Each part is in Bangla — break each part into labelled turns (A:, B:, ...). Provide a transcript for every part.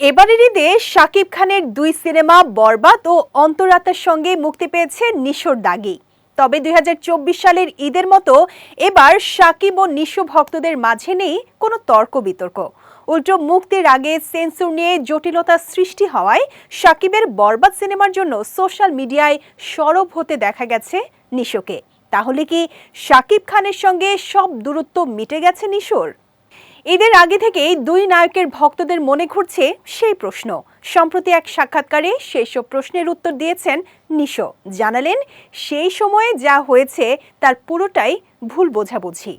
A: এবারের ঈদে শাকিব খানের দুই সিনেমা বরবাদ ও অন্তরাত্মার সঙ্গে মুক্তি পেয়েছে নিশোর দাগি। তবে দুই হাজার চব্বিশ সালের ঈদের মতো এবার শাকিব ও নিশো ভক্তদের মাঝে নেই কোনো তর্ক বিতর্ক। উল্টো মুক্তির আগে সেন্সর নিয়ে জটিলতা সৃষ্টি হওয়ায় শাকিবের বরবাদ সিনেমার জন্য সোশ্যাল মিডিয়ায় সরব হতে দেখা গেছে নিশোকে। তাহলে কি শাকিব খানের সঙ্গে সব দূরত্ব মিটে গেছে নিশোর? ঈদের আগে থেকেই দুই নায়কের ভক্তদের মনে ঘুরছে সেই প্রশ্ন। সম্প্রতি এক সাক্ষাৎকারে সেই সব প্রশ্নের উত্তর দিয়েছেন নিশো। জানালেন, সেই সময়ে যা হয়েছে তার পুরোটাই ভুল বোঝাবুঝি।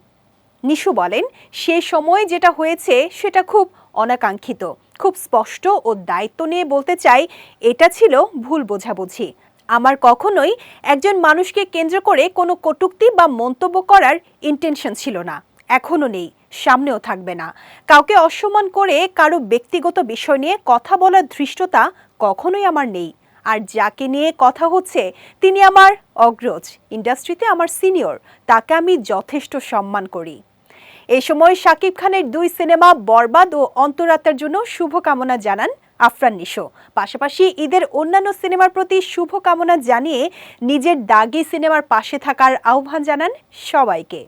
A: নিশু বলেন সে সময় যেটা হয়েছে সেটা খুব অনাকাঙ্ক্ষিত। খুব স্পষ্ট ও দায়িত্ব নিয়ে বলতে চাই, এটা ছিল ভুল বোঝাবুঝি। আমার কখনোই একজন মানুষকে কেন্দ্র করে কোনো কটূক্তি বা মন্তব্য করার ইন্টেনশন ছিল না। এখনও নেই, সামনেও থাকবে না। কাউকে অসম্মান করে কারও ব্যক্তিগত বিষয় নিয়ে কথা বলার ধৃষ্টতা কখনোই আমার নেই। আর যাকে নিয়ে কথা হচ্ছে, তিনি আমার অগ্রজ, ইন্ডাস্ট্রিতে আমার সিনিয়র, তাকে আমি যথেষ্ট সম্মান করি। এই সময় শাকিব খানের দুই সিনেমা বরবাদ ও অন্তরাত্মার জন্য শুভকামনা জানান আফরান নিশো। পাশাপাশি ঈদের অন্যান্য সিনেমার প্রতি শুভকামনা জানিয়ে নিজের দাগি সিনেমার পাশে থাকার আহ্বান জানান সবাইকে।